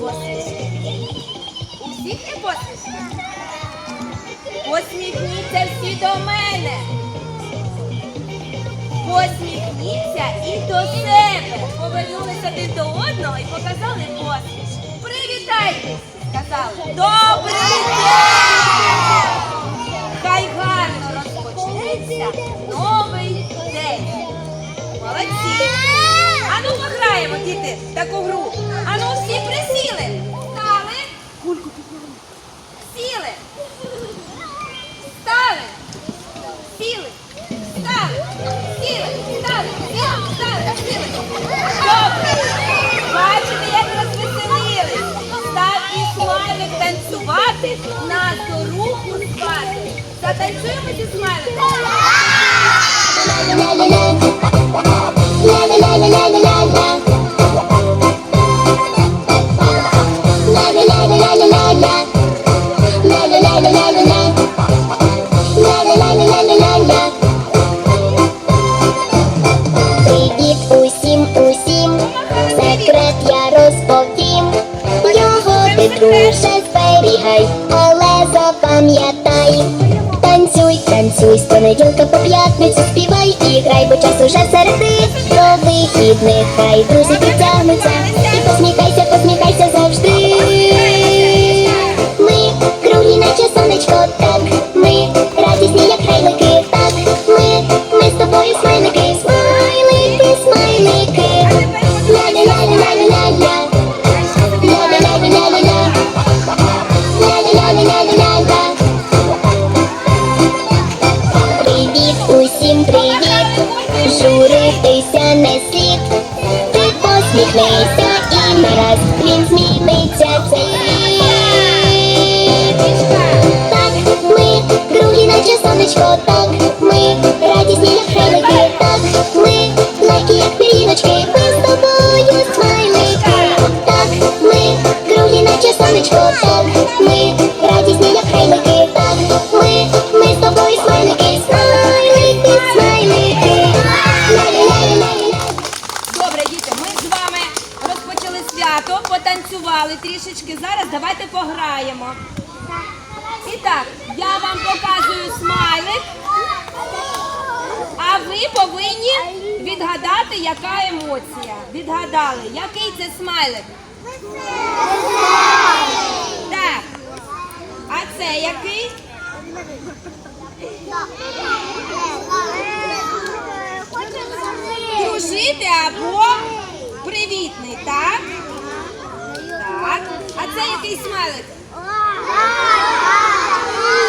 посмішки. Є посмішки? Посміхніться всі до мене. Посміхніться і до себе. Повернулися один до одного і показали посмішку. Привітайтесь! Сказали. Добрий день! Сіли. Стали. Сіли. Стали. Сіли. Стали. Сіли. Добре. Бачите, як розвеселили. Став і смайлик танцювати, на дорогу спати. Затанцюємо зі смайликом. Ти, зберігай, але запам'ятай. Танцюй, танцюй, з понеділка по п'ятницю співай і грай, бо час уже середи. До вихідних хай друзі підтягнуться. І посміхайся, посміхайся Журитися не слід. Ти посміхнися Свято, потанцювали трішечки. Зараз давайте пограємо. І так, я вам показую смайлик, а ви повинні відгадати, яка емоція. Відгадали, який це смайлик? Так. А це який? Дружити або привітний, так? Так. А це який смайлик?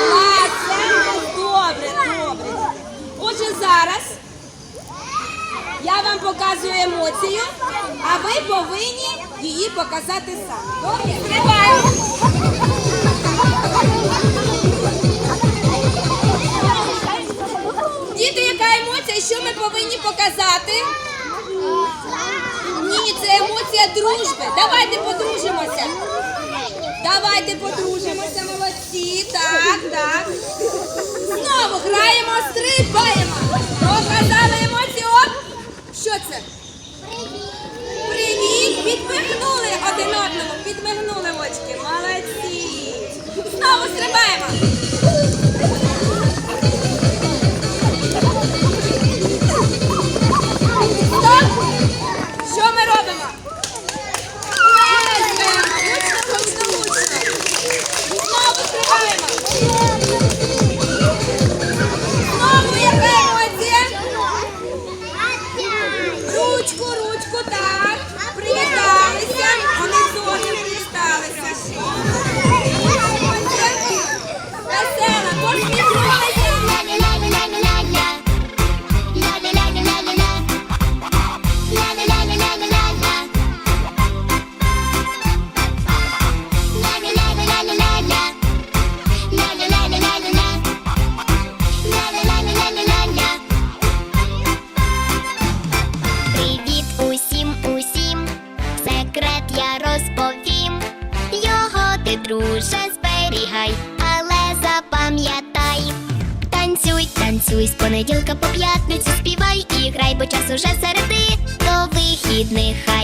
Клас, це у нас добре, добре. Отже, зараз я вам показую емоцію, а ви повинні її показати самі. Діти, яка емоція? Що ми повинні показати? Ні, це емоція дружби. Давайте подружимося. Давайте подружимося, молодці. Так, так. Знову граємо, стрибаємо. Показали емоцію. Оп. Що це? Привіт! Підмигнули один одному. Підмигнули очки. Молодці. Знову стрибаємо. Що ми робимо? нас уже середи до вихідних.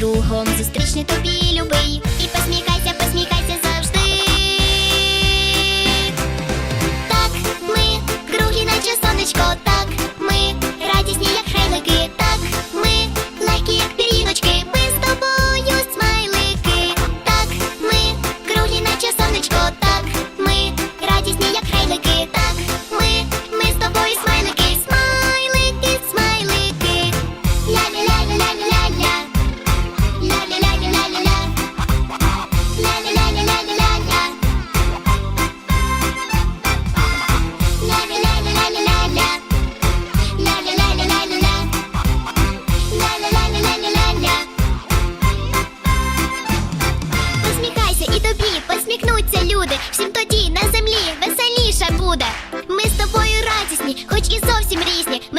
кругом зустрічний тобі любий І посміхайся, посміхайся завжди. Так, ми круглі, наче сонечко. так beast,